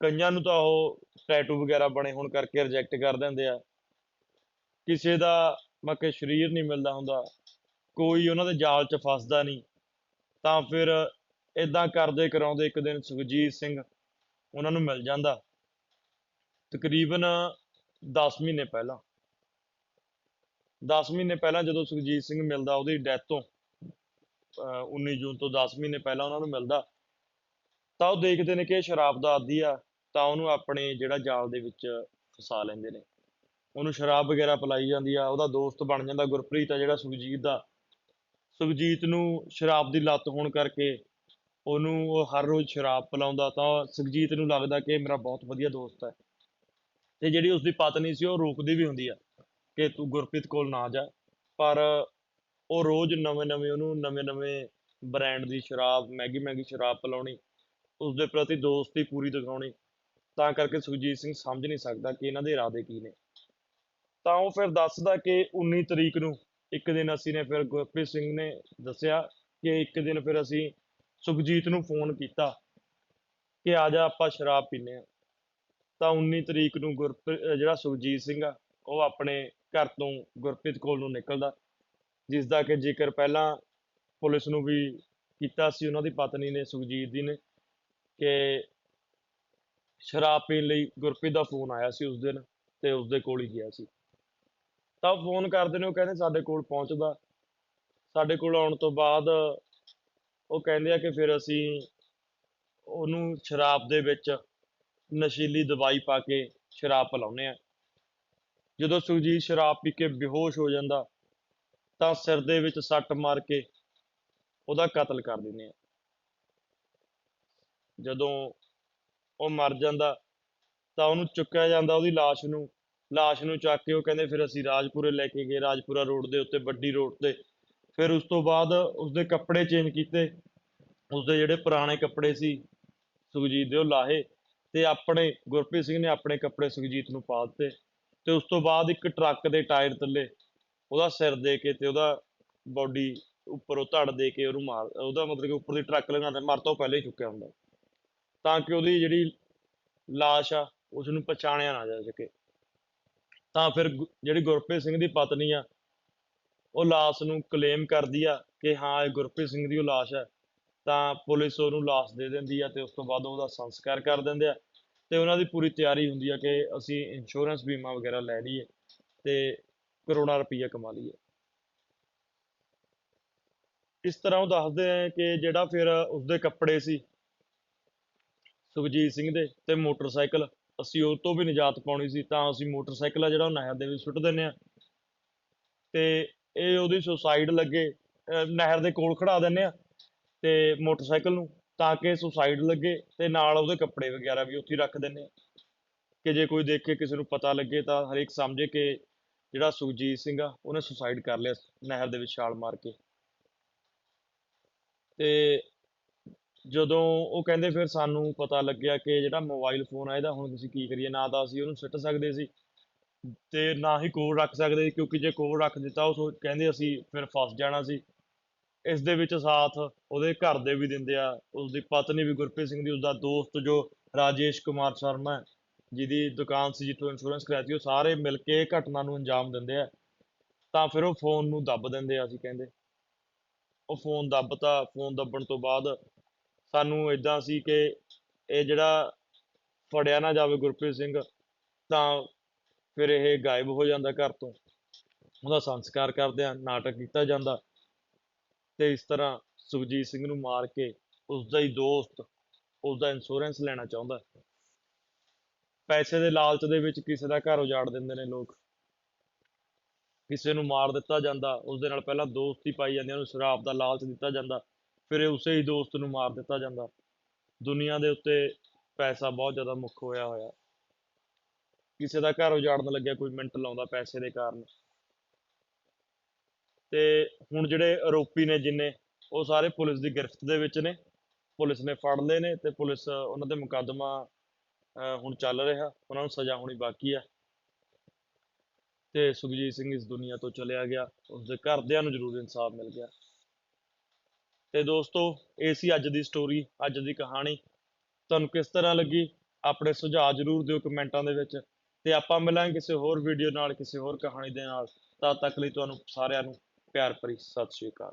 Speaker 1: ਕਈਆਂ ਨੂੰ ਤਾਂ ਉਹ ਟੈਟੂ ਵਗੈਰਾ ਬਣੇ ਹੋਣ ਕਰਕੇ ਰਿਜੈਕਟ ਕਰ ਦਿੰਦੇ ਆ। ਕਿਸੇ ਦਾ ਮੱਕੇ ਸਰੀਰ ਨਹੀਂ ਮਿਲਦਾ ਹੁੰਦਾ, ਕੋਈ ਉਹਨਾਂ ਦੇ ਜਾਲ 'ਚ ਫਸਦਾ ਨਹੀਂ, ਤਾਂ ਫਿਰ ਇਦਾਂ ਕਰਦੇ ਕਰਾਉਂਦੇ ਇੱਕ ਦਿਨ ਸੁਖਜੀਤ ਸਿੰਘ ਉਹਨਾਂ ਨੂੰ ਮਿਲ ਜਾਂਦਾ ਤਕਰੀਬਨ 10 ਮਹੀਨੇ ਪਹਿਲਾਂ। 10 ਮਹੀਨੇ ਪਹਿਲਾਂ ਜਦੋਂ ਸੁਖਜੀਤ ਸਿੰਘ ਮਿਲਦਾ, ਉਹਦੀ ਡੈਥ ਤੋਂ, ਅਹ 19 ਜੂਨ ਤੋਂ 10 ਮਹੀਨੇ ਪਹਿਲਾਂ ਉਹਨਾਂ ਨੂੰ ਮਿਲਦਾ, ਤਾਂ ਉਹ ਦੇਖਦੇ ਨੇ ਕਿ ਇਹ ਸ਼ਰਾਬ ਦਾ ਆਦੀ ਆ, ਤਾਂ ਉਹਨੂੰ ਆਪਣੇ ਜਿਹੜਾ ਜਾਲ ਦੇ ਵਿੱਚ ਫਸਾ ਲੈਂਦੇ ਨੇ। ਉਹਨੂੰ ਸ਼ਰਾਬ ਵਗੈਰਾ ਪਿਲਾਈ ਜਾਂਦੀ ਆ, ਉਹਦਾ ਦੋਸਤ ਬਣ ਜਾਂਦਾ ਗੁਰਪ੍ਰੀਤ ਆ ਜਿਹੜਾ ਸੁਖਜੀਤ ਦਾ। ਸੁਖਜੀਤ ਨੂੰ ਸ਼ਰਾਬ ਦੀ ਲੱਤ ਹੋਣ ਕਰਕੇ ਉਹਨੂੰ ਉਹ ਹਰ ਰੋਜ਼ ਸ਼ਰਾਬ ਪਿਲਾਉਂਦਾ ਤਾਂ ਸੁਖਜੀਤ ਨੂੰ ਲੱਗਦਾ ਕਿ ਇਹ ਮੇਰਾ ਬਹੁਤ ਵਧੀਆ ਦੋਸਤ ਹੈ। ਤੇ ਜਿਹੜੀ ਉਸਦੀ ਪਤਨੀ ਸੀ ਉਹ ਰੋਕਦੀ ਵੀ ਹੁੰਦੀ ਆ ਕਿ ਤੂੰ ਗੁਰਪ੍ਰੀਤ ਕੋਲ ਨਾ ਜਾ। ਪਰ ਉਹ ਰੋਜ਼ ਨਵੇਂ ਨਵੇਂ ਉਹਨੂੰ ਨਵੇਂ ਨਵੇਂ ਬ੍ਰਾਂਡ ਦੀ ਸ਼ਰਾਬ ਮਹਿੰਗੀ ਮਹਿੰਗੀ ਸ਼ਰਾਬ ਪਿਲਾਉਣੀ, ਉਸਦੇ ਪ੍ਰਤੀ ਦੋਸਤੀ ਪੂਰੀ ਦਿਖਾਉਣੀ, ਤਾਂ ਕਰਕੇ ਸੁਖਜੀਤ ਸਿੰਘ ਸਮਝ ਨਹੀਂ ਸਕਦਾ ਕਿ ਇਹਨਾਂ ਦੇ ਇਰਾਦੇ ਕੀ ਨੇ। ਤਾਂ ਉਹ ਫਿਰ ਦੱਸਦਾ ਕਿ 19 ਤਰੀਕ ਨੂੰ ਇੱਕ ਦਿਨ ਅਸੀਂ ਨੇ ਫਿਰ ਗੁਰਪ੍ਰੀਤ ਸਿੰਘ ਨੇ ਦੱਸਿਆ ਕਿ ਇੱਕ ਦਿਨ ਫਿਰ ਅਸੀਂ ਸੁਖਜੀਤ ਨੂੰ ਫੋਨ ਕੀਤਾ ਕਿ ਆ ਜਾ ਆਪਾਂ ਸ਼ਰਾਬ ਪੀਨੇ ਆ ਤਾਂ 19 ਤਰੀਕ ਨੂੰ ਗੁਰਪ੍ਰੀਤ ਜਿਹੜਾ ਸੁਖਜੀਤ ਸਿੰਘ ਆ, ਉਹ ਆਪਣੇ ਘਰ ਤੋਂ ਗੁਰਪ੍ਰੀਤ ਕੋਲ ਨੂੰ ਨਿਕਲਦਾ ਜਿਸ ਦਾ ਕਿ ਜ਼ਿਕਰ ਪਹਿਲਾਂ ਪੁਲਿਸ ਨੂੰ ਵੀ ਕੀਤਾ ਸੀ, ਉਹਨਾਂ ਦੀ ਪਤਨੀ ਨੇ, ਸੁਖਜੀਤ ਦੀ ਨੇ, ਕਿ ਸ਼ਰਾਬ ਪੀਣ ਲਈ ਗੁਰਪ੍ਰੀਤ ਦਾ ਫੋਨ ਆਇਆ ਸੀ ਉਸ ਦਿਨ ਤੇ ਉਸ ਦੇ ਕੋਲ ਹੀ ਗਿਆ ਸੀ। ਤਾਂ ਫੋਨ ਕਰਦੇ ਨੇ, ਉਹ ਕਹਿੰਦੇ ਸਾਡੇ ਕੋਲ ਪਹੁੰਚਦਾ। ਸਾਡੇ ਕੋਲ ਆਉਣ ਤੋਂ ਬਾਅਦ ਉਹ ਕਹਿੰਦੇ ਆ ਕਿ ਫਿਰ ਅਸੀਂ ਉਹਨੂੰ ਸ਼ਰਾਬ ਦੇ ਵਿੱਚ ਨਸ਼ੀਲੀ ਦਵਾਈ ਪਾ ਕੇ ਸ਼ਰਾਬ ਪਿਲਾਉਂਦੇ ਆ ਜਦੋਂ ਸੁਖਜੀਤ ਸ਼ਰਾਬ ਪੀ ਕੇ ਬੇਹੋਸ਼ ਹੋ ਜਾਂਦਾ, ਤਾਂ ਸਿਰ ਦੇ ਵਿੱਚ ਸੱਟ ਮਾਰ ਕੇ ਉਹਦਾ ਕਤਲ ਕਰ ਦਿੰਦੇ ਆ ਜਦੋਂ ਉਹ ਮਰ ਜਾਂਦਾ, ਤਾਂ ਉਹਨੂੰ ਚੁੱਕਿਆ ਜਾਂਦਾ ਉਹਦੀ ਲਾਸ਼ ਨੂੰ ਲਾਸ਼ ਨੂੰ ਚੱਕ ਕੇ ਉਹ ਕਹਿੰਦੇ ਫਿਰ ਅਸੀਂ ਰਾਜਪੁਰੇ ਲੈ ਕੇ ਗਏ, ਰਾਜਪੁਰਾ ਰੋਡ ਦੇ ਉੱਤੇ, ਵੱਡੀ ਰੋਡ ਤੇ। ਫਿਰ ਉਸ ਤੋਂ ਬਾਅਦ ਉਸਦੇ ਕੱਪੜੇ ਚੇਂਜ ਕੀਤੇ। ਉਸਦੇ ਜਿਹੜੇ ਪੁਰਾਣੇ ਕੱਪੜੇ ਸੀ, ਸੁਖਜੀਤ ਦੇ ਉਹ ਲਾਹੇ ਤੇ ਆਪਣੇ, ਗੁਰਪ੍ਰੀਤ ਸਿੰਘ ਨੇ ਆਪਣੇ ਕੱਪੜੇ ਸੁਖਜੀਤ ਨੂੰ ਪਾ ਦਿੱਤੇ ਤੇ ਉਸ ਤੋਂ ਬਾਅਦ ਇੱਕ ਟਰੱਕ ਦੇ ਟਾਇਰ ਥੱਲੇ ਉਹਦਾ ਸਿਰ ਦੇ ਕੇ ਤੇ ਉਹਦਾ ਬੋਡੀ ਉਹ ਧੜ ਦੇ ਕੇ ਉਹਨੂੰ ਮਾਰ, ਉਹਦਾ ਮਤਲਬ ਕਿ ਉੱਪਰ ਦੀ ਟਰੱਕ ਲਗਾਉਂਦਾ ਮਰ ਤੋਂ ਪਹਿਲੇ ਹੀ ਚੁੱਕਿਆ ਹੁੰਦਾ। ਤਾਂ ਕਿ ਉਹਦੀ ਜਿਹੜੀ ਲਾਸ਼ ਆ ਉਸ ਨੂੰ ਪਛਾਣਿਆ ਨਾ ਜਾ ਸਕੇ। ਤਾਂ ਫਿਰ ਜਿਹੜੀ ਗੁਰਪ੍ਰੀਤ ਸਿੰਘ ਦੀ ਪਤਨੀ ਆ ਉਹ ਲਾਸ਼ ਨੂੰ ਕਲੇਮ ਕਰਦੀ ਆ ਕਿ ਹਾਂ, ਇਹ ਗੁਰਪ੍ਰੀਤ ਸਿੰਘ ਦੀ ਉਹ ਲਾਸ਼ ਹੈ ਤਾਂ ਪੁਲਿਸ ਉਹਨੂੰ ਲਾਸ਼ ਦੇ ਦਿੰਦੀ ਆ ਤੇ ਉਸ ਤੋਂ ਬਾਅਦ ਉਹਦਾ ਸੰਸਕਾਰ ਕਰ ਦਿੰਦੇ ਆ। ਤੇ ਉਹਨਾਂ ਦੀ ਪੂਰੀ ਤਿਆਰੀ ਹੁੰਦੀ ਆ ਕਿ ਅਸੀਂ ਇੰਸ਼ੋਰੈਂਸ ਬੀਮਾ ਵਗੈਰਾ ਲੈ ਲਈਏ ਤੇ ਕਰੋੜਾਂ ਰੁਪਈਆ ਕਮਾ ਲਈਏ। ਇਸ ਤਰ੍ਹਾਂ ਉਹ ਦੱਸਦੇ ਆ ਕਿ ਜਿਹੜਾ ਫਿਰ ਉਸਦੇ ਕੱਪੜੇ ਸੀ, ਸੁਖਜੀਤ ਸਿੰਘ ਦੇ ਤੇ ਮੋਟਰਸਾਈਕਲ, ਅਸੀਂ ਉਹ ਤੋਂ ਵੀ ਨਿਜਾਤ ਪਾਉਣੀ ਸੀ ਤਾਂ ਅਸੀਂ ਮੋਟਰਸਾਈਕਲ ਆ ਜਿਹੜਾ ਉਹ ਨਹਿਰ ਦੇ ਵਿੱਚ ਸੁੱਟ ਦਿੰਦੇ ਆ। ਤੇ ਇਹ ਉਹਦੀ ਸੁਸਾਈਡ ਲੱਗੇ, ਅਹ ਨਹਿਰ ਦੇ ਕੋਲ ਖੜਾ ਦਿੰਦੇ ਆ ਤੇ ਮੋਟਰਸਾਈਕਲ ਨੂੰ ਤਾਂ ਕਿ ਸੁਸਾਈਡ ਲੱਗੇ ਤੇ ਨਾਲ ਉਹਦੇ ਕੱਪੜੇ ਵਗੈਰਾ ਵੀ ਉੱਥੇ ਹੀ ਰੱਖ ਦਿੰਦੇ ਆ ਕਿ ਜੇ ਕੋਈ ਦੇਖੇ ਕਿਸੇ ਨੂੰ ਪਤਾ ਲੱਗੇ ਤਾਂ ਹਰੇਕ ਸਮਝੇ ਕਿ ਜਿਹੜਾ ਸੁਖਜੀਤ ਸਿੰਘ ਆ, ਉਹਨੇ ਸੁਸਾਈਡ ਕਰ ਲਿਆ ਨਹਿਰ ਦੇ ਵਿੱਚ ਛਾਲ ਮਾਰ ਕੇ। ਤੇ ਜਦੋਂ ਉਹ ਕਹਿੰਦੇ ਫਿਰ ਸਾਨੂੰ ਪਤਾ ਲੱਗਿਆ ਕਿ ਜਿਹੜਾ ਮੋਬਾਈਲ ਫੋਨ ਆ ਇਹਦਾ, ਹੁਣ ਤੁਸੀਂ ਕੀ ਕਰੀਏ? ਨਾ ਤਾਂ ਅਸੀਂ ਉਹਨੂੰ ਸਿੱਟ ਸਕਦੇ ਸੀ। ਤੇ ਨਾ ਹੀ ਕੋਲ ਰੱਖ ਸਕਦੇ ਸੀ, ਕਿਉਂਕਿ ਜੇ ਕੋਲ ਰੱਖ ਦਿੱਤਾ, ਉਹ ਕਹਿੰਦੇ ਅਸੀਂ ਫਿਰ ਫਸ ਜਾਣਾ ਸੀ। ਇਸ ਦੇ ਵਿੱਚ ਸਾਥ ਉਹਦੇ ਘਰ ਦੇ ਵੀ ਦਿੰਦੇ ਆ, ਉਸਦੀ ਪਤਨੀ ਵੀ ਗੁਰਪ੍ਰੀਤ ਸਿੰਘ ਦੀ, ਉਸਦਾ ਦੋਸਤ ਜੋ ਰਾਜੇਸ਼ ਕੁਮਾਰ ਸ਼ਰਮਾ ਜਿਹਦੀ ਦੁਕਾਨ ਸੀ ਜਿੱਥੋਂ ਇੰਸ਼ੋਰੈਂਸ ਕਰਾਇਆ ਸੀ ਉਹ ਸਾਰੇ ਮਿਲ ਕੇ ਘਟਨਾ ਨੂੰ ਅੰਜਾਮ ਦਿੰਦੇ ਆ। ਤਾਂ ਫਿਰ ਉਹ ਫੋਨ ਨੂੰ ਦੱਬ ਦਿੰਦੇ ਆ, ਅਸੀਂ ਕਹਿੰਦੇ। ਉਹ ਫੋਨ ਦੱਬਤਾ ਫੋਨ ਦੱਬਣ ਤੋਂ ਬਾਅਦ ਸਾਨੂੰ ਇਦਾਂ ਸੀ ਕਿ ਇਹ ਜਿਹੜਾ ਫੜਿਆ ਨਾ ਜਾਵੇ ਗੁਰਪ੍ਰੀਤ ਸਿੰਘ, ਤਾਂ ਫਿਰ ਇਹ ਗਾਇਬ ਹੋ ਜਾਂਦਾ ਘਰ ਤੋਂ। ਉਹਦਾ ਸੰਸਕਾਰ ਕਰਦੇ ਆ ਨਾਟਕ ਕੀਤਾ ਜਾਂਦਾ। ਤੇ ਇਸ ਤਰ੍ਹਾਂ ਸੁਖਜੀਤ ਸਿੰਘ ਨੂੰ ਮਾਰ ਕੇ ਉਸਦਾ ਹੀ ਦੋਸਤ, ਉਸਦਾ ਇੰਸ਼ੋਰੈਂਸ ਲੈਣਾ ਚਾਹੁੰਦਾ ਪੈਸੇ ਦੇ ਲਾਲਚ ਦੇ ਵਿੱਚ ਕਿਸੇ ਦਾ ਘਰ ਉਜਾੜ ਦਿੰਦੇ ਨੇ ਲੋਕ। ਕਿਸੇ ਨੂੰ ਮਾਰ ਦਿੱਤਾ ਜਾਂਦਾ, ਉਸਦੇ ਨਾਲ ਪਹਿਲਾਂ ਦੋਸਤੀ ਪਾਈ ਜਾਂਦੀ ਉਹਨੂੰ ਸ਼ਰਾਬ ਦਾ ਲਾਲਚ ਦਿੱਤਾ ਜਾਂਦਾ, ਫਿਰ ਇਹ ਉਸੇ ਹੀ ਦੋਸਤ ਨੂੰ ਮਾਰ ਦਿੱਤਾ ਜਾਂਦਾ। ਦੁਨੀਆ ਦੇ ਉੱਤੇ ਪੈਸਾ ਬਹੁਤ ਜ਼ਿਆਦਾ ਮੁੱਖ ਹੋਇਆ ਹੋਇਆ। ਕਿਸੇ ਦਾ ਘਰ ਉਜਾੜਨ ਲੱਗਿਆ ਕੋਈ ਮਿੰਟ ਲਾਉਂਦਾ ਪੈਸੇ ਦੇ ਕਾਰਨ। ਤੇ ਹੁਣ ਜਿਹੜੇ ਆਰੋਪੀ ਨੇ ਜਿੰਨੇ, ਉਹ ਸਾਰੇ ਪੁਲਿਸ ਦੀ ਗ੍ਰਿਫਤ ਦੇ ਵਿੱਚ ਨੇ। ਪੁਲਿਸ ਨੇ ਫੜ ਲਏ ਨੇ ਤੇ ਪੁਲਿਸ ਉਹਨਾਂ ਦੇ ਮੁਕੱਦਮਾ ਹੁਣ ਚੱਲ ਰਿਹਾ। ਉਹਨਾਂ ਨੂੰ ਸਜ਼ਾ ਹੋਣੀ ਬਾਕੀ ਆ। ਤੇ ਸੁਖਜੀਤ ਸਿੰਘ ਇਸ ਦੁਨੀਆ ਤੋਂ ਚਲਿਆ ਗਿਆ। ਉਸਦੇ ਘਰਦਿਆਂ ਨੂੰ ਜ਼ਰੂਰ ਇਨਸਾਫ ਮਿਲ ਗਿਆ। ਤੇ ਦੋਸਤੋ, ਇਹ ਸੀ ਅੱਜ ਦੀ ਸਟੋਰੀ ਅੱਜ ਦੀ ਕਹਾਣੀ। ਤੁਹਾਨੂੰ ਕਿਸ ਤਰ੍ਹਾਂ ਲੱਗੀ? ਆਪਣੇ ਸੁਝਾਅ ਜ਼ਰੂਰ ਦਿਓ ਕਮੈਂਟਾਂ ਦੇ ਵਿੱਚ। ਤੇ ਆਪਾਂ ਮਿਲਾਂਗੇ ਕਿਸੇ ਹੋਰ ਵੀਡੀਓ ਨਾਲ, ਕਿਸੇ ਹੋਰ ਕਹਾਣੀ ਦੇ ਨਾਲ। ਤਦ ਤੱਕ ਲਈ ਤੁਹਾਨੂੰ ਸਾਰਿਆਂ ਨੂੰ ਪਿਆਰ ਭਰੀ ਸਤਿ ਸ਼੍ਰੀ ਅਕਾਲ।